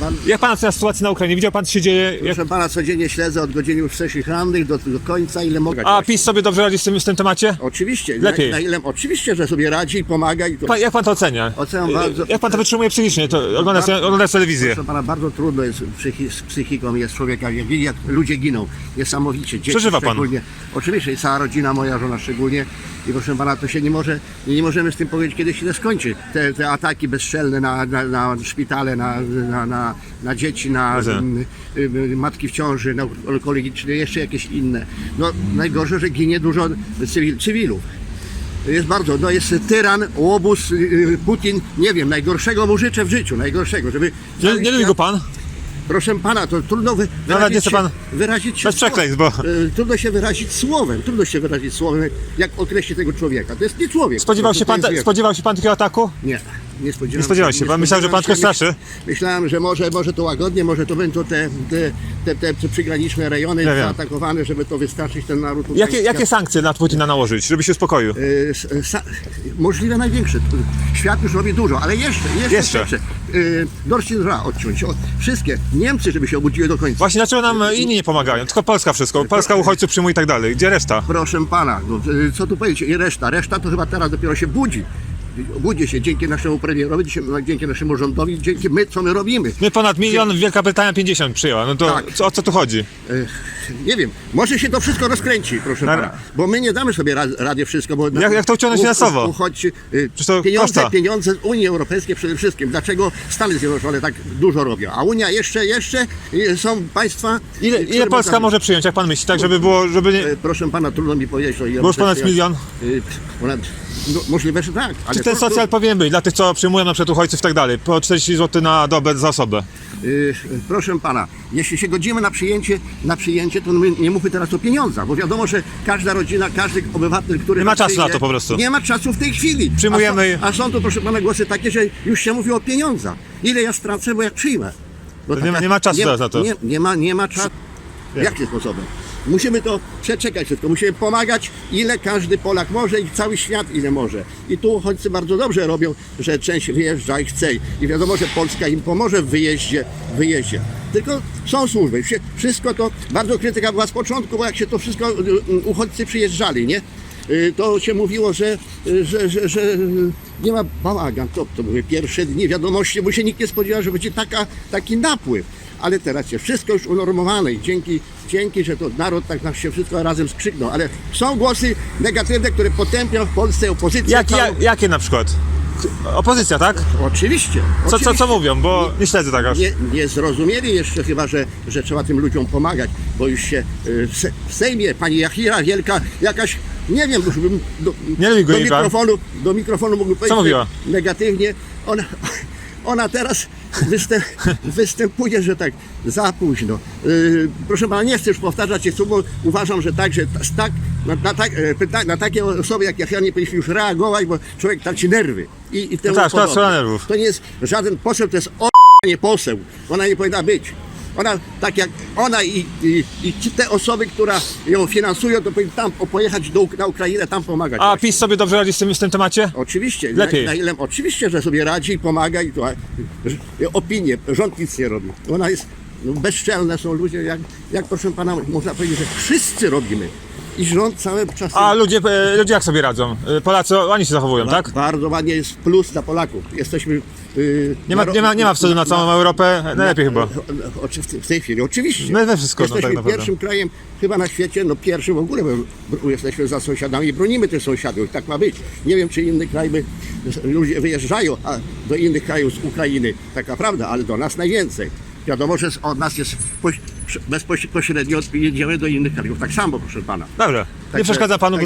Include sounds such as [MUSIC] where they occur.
Pan, Jak pan ocenia sytuację na Ukrainie? Widział pan, co się dzieje? Jak... proszę pana, codziennie śledzę od godziny wcześniej rannych do, do końca, ile mogę. A PiS sobie dobrze radzi z tym, z tym temacie? Oczywiście. Lepiej. Na, na ile, oczywiście, że sobie radzi i pomaga. I to, Pan, jak pan to ocenia? Oceniam bardzo- Jak pan to wytrzymuje psychicznie? To oglądać, oglądać telewizję. Proszę pana, bardzo trudno jest psychi, z psychiką jest człowieka, jak, jak ludzie giną. Niesamowicie. Dzieci Przeżywa pan. szczególnie. Oczywiście, i cała rodzina, moja żona szczególnie. I proszę pana, to się nie może, nie możemy z tym powiedzieć, kiedy się to skończy. Te, te ataki bezstrzelne na, na, na szpitale, na, na, na, na dzieci, na Rozumiem. y, y, matki w ciąży, na onkologiczne, jeszcze jakieś inne. No najgorsze, że ginie dużo cywil, cywilów. Jest bardzo, no jest tyran, łobuz, y, y, Putin, nie wiem, najgorszego mu życzę w życiu, najgorszego, żeby... Nie, nie lubi go pan? Proszę pana, to trudno wy, wyrazić, się, pan- wyrazić Bez przekleństw, bo- Trudno się wyrazić słowem, trudno się wyrazić słowem, jak określić tego człowieka. To jest nie człowiek. Spodziewał się pan, spodziewał się pan takiego ataku? Nie, nie spodziewałem Nie spodziewał się. Pan myślał, że pan spodziewałem tylko się. straszy? Myślałem, że może, może to łagodnie, może to będą te, te, te, te, te przygraniczne rejony Ja wiem. zaatakowane, żeby to wystraszyć ten naród. Jakie, jakie sankcje na Putina nałożyć, żeby się uspokoił? Y, s- sa, możliwe największe. Świat już robi dużo, ale jeszcze, jeszcze, Jeszcze. jeszcze. Y, Nord Stream 2 odciąć. O, wszystkie. Niemcy, żeby się obudziły do końca. Właśnie dlaczego nam inni nie pomagają? Tylko Polska wszystko. Polska uchodźców przyjmuje i tak dalej. Gdzie reszta? Proszę pana, no, y, co tu powiedzieć? I reszta. Reszta to chyba teraz dopiero się budzi. Budzi się dzięki naszemu premierowi, dzięki naszemu rządowi, dzięki my, co my robimy. My ponad milion, Wielka Brytania 50 przyjęła. No to Tak. co, o co tu chodzi? Nie wiem, może się to wszystko rozkręci, proszę Na- pana, bo my nie damy sobie ra- rady wszystko, bo Jak- jak to uciągnąć finansowo? uchodźcy, y, Przecież to pieniądze, koszta. pieniądze z Unii Europejskiej przede wszystkim. Dlaczego Stany Zjednoczone tak dużo robią, a Unia jeszcze, jeszcze y, są państwa... Ile, ile Polska mogą- może przyjąć, jak pan myśli? Tak, żeby było, żeby nie... Y, Proszę pana, trudno mi powiedzieć o ile Bo już ponad milion? Y, Ponad, no, możliwe, że tak. Ale Czy ten to- socjal powinien być dla tych, co przyjmują na przykład uchodźców i tak dalej? Po 40 zł na dobę za osobę. Y, Proszę pana, jeśli się godzimy na przyjęcie, na przyjęcie, to my nie mówmy teraz o pieniądzach, bo wiadomo, że każda rodzina, każdy obywatel, który Nie ma czasu na to po prostu. Nie ma czasu w tej chwili. Przyjmujemy- A są, a są to, proszę pana, głosy takie, że już się mówi o pieniądzach. Ile ja stracę, bo jak przyjmę. Bo To nie ma- nie ma czasu nie, na to. Nie, nie ma, nie ma czasu. Jakim sposobem? Musimy to przeczekać wszystko. Musimy pomagać, ile każdy Polak może i cały świat ile może. I tu uchodźcy bardzo dobrze robią, że część wyjeżdża i chce. I wiadomo, że Polska im pomoże w wyjeździe. W wyjeździe. Tylko są służby. Wszy- Wszystko to, bardzo krytyka była z początku, bo jak się to wszystko, y, y, uchodźcy przyjeżdżali, nie? Y, To się mówiło, że, że, że, że nie ma bałagan. To, to były pierwsze dni wiadomości, bo się nikt nie spodziewał, że będzie taka, taki napływ. Ale teraz jest wszystko już unormowane i dzięki, dzięki, że to naród tak nam się wszystko razem skrzyknął. Ale są głosy negatywne, które potępią w Polsce opozycję. Jak, całą. jak, jakie na przykład? Opozycja, tak? Oczywiście. Co, co, oczywiście. co mówią? Bo nie śledzę tak aż. Nie, nie zrozumieli jeszcze chyba, że, że trzeba tym ludziom pomagać, bo już się y, w Se- w Sejmie pani Jachira Wielka jakaś, nie wiem, już bym do, Nie do mikrofonu, do mikrofonu mógł powiedzieć negatywnie. Ona, ona teraz występ, [LAUGHS] występuje, że tak za późno. Y, proszę pana, nie chcę już powtarzać słów, bo uważam, że tak, że tak, na, na, tak, e, pyta, na takie osoby jak Jachira nie powinniśmy już reagować, bo człowiek traci nerwy. I, i temu tak, nerwów. To nie jest żaden poseł, to jest o nie poseł. Ona nie powinna być. Ona, tak jak ona i, i, i ci te osoby, które ją finansują, to powinny tam pojechać do, na Ukrainę, tam pomagać. A właśnie. PiS sobie dobrze radzi z tym, z tym temacie? Oczywiście, Lepiej. Na, na ile, oczywiście, że sobie radzi i pomaga i to opinie, rząd nic nie robi. Ona jest, no, bezczelne są ludzie, jak, jak proszę pana, można powiedzieć, że wszyscy robimy. I rząd cały czas... A ludzie, e, ludzie jak sobie radzą? E, Polacy, oni się zachowują, tak? Bardzo ładnie jest plus dla Polaków. Jesteśmy... Yy, Nie ma, nie ma, nie ma wstydu na całą Europę, najlepiej chyba. Oczy- w tej chwili, oczywiście. No i we wszystko, no, Jesteśmy tak naprawdę. pierwszym krajem chyba na świecie, no pierwszym w ogóle, bo jesteśmy za sąsiadami i bronimy tych sąsiadów. Tak ma być. Nie wiem, czy inne kraje, by- ludzie wyjeżdżają a do innych krajów z Ukrainy, taka prawda, ale do nas najwięcej. Wiadomo, że od nas jest poś- bezpośrednio jedziemy do innych krajów. Tak samo, proszę pana. Dobrze, nie przeszkadza panu.